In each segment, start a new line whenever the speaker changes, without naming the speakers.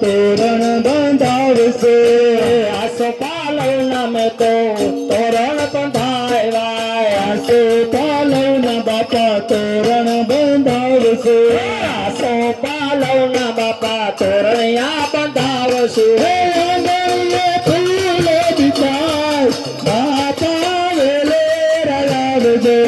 તોરણ બંધાવશે.
આસો પાલવ નામે તો તોરણ બંધાવ્યા रणबासे पालव ना बापा तोरण
बंधावसे आसो पालव ना बापा तोरण या
बंधावसे अंगये फुले दिसाय
बापा वेले रळावजे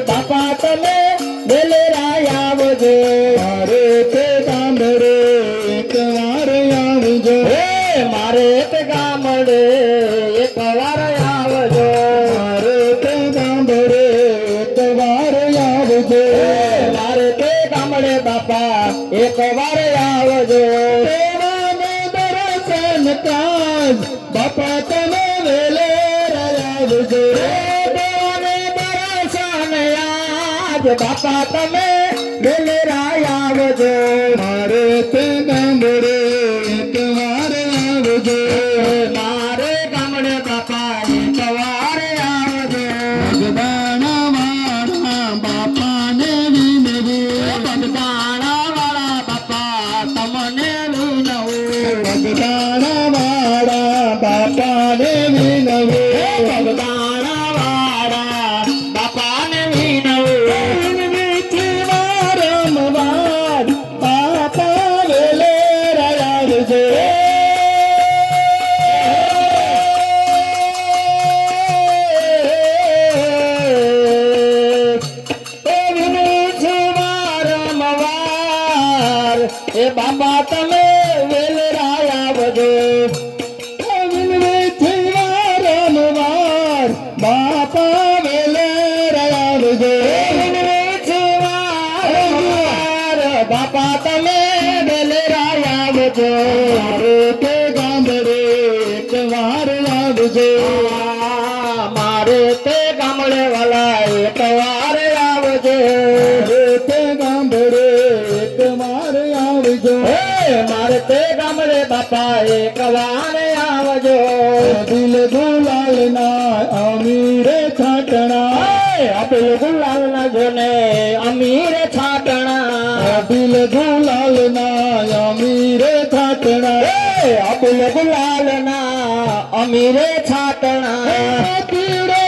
બાપા
તમે વેલેરા આવજો.
મારે તે ગામડે એકવાર આવજો.
હે, મારે તે ગામડે એકવાર આવજો.
મારે તે ગામડે એકવાર આવજો.
મારે તે ગામડે બાપા એકવાર આવજો.
બાપા તમે વેલે આવજો.
દેવને દર્શન આજ બાપા તમે વેલેરા આવજો
મારે તે ગામડે એક વાર આવજો
મારે ગામડે બાપા એક વાર આવજો
ભગવાના વાળા બાપાને વિનવી
બગદાણા વાળા બાપા તમને વિનવું
ભગવાના વાળા બાપાને વિનવી
બગદાણા એ બાબા તમે વેલરા આવજો
વિનવીથી વારંવાર બાપા વેલે આવજો
બાપા તમે વેલરા આવજો
મારે તે ગામડે એક વાર આવજો
મારે તે ગામડે વાલા એક વાર
ગામડે
બાપા આવજો.
દિલ ગુલાલ ના અમીરે છાટણા.
આપેલ ગુલાલ ના જોને અમીર છાટણા.
દિલ ગુલાલ ના અમીરે છાટણા.
આપેલ ગુલાલ ના અમીર છાટણા.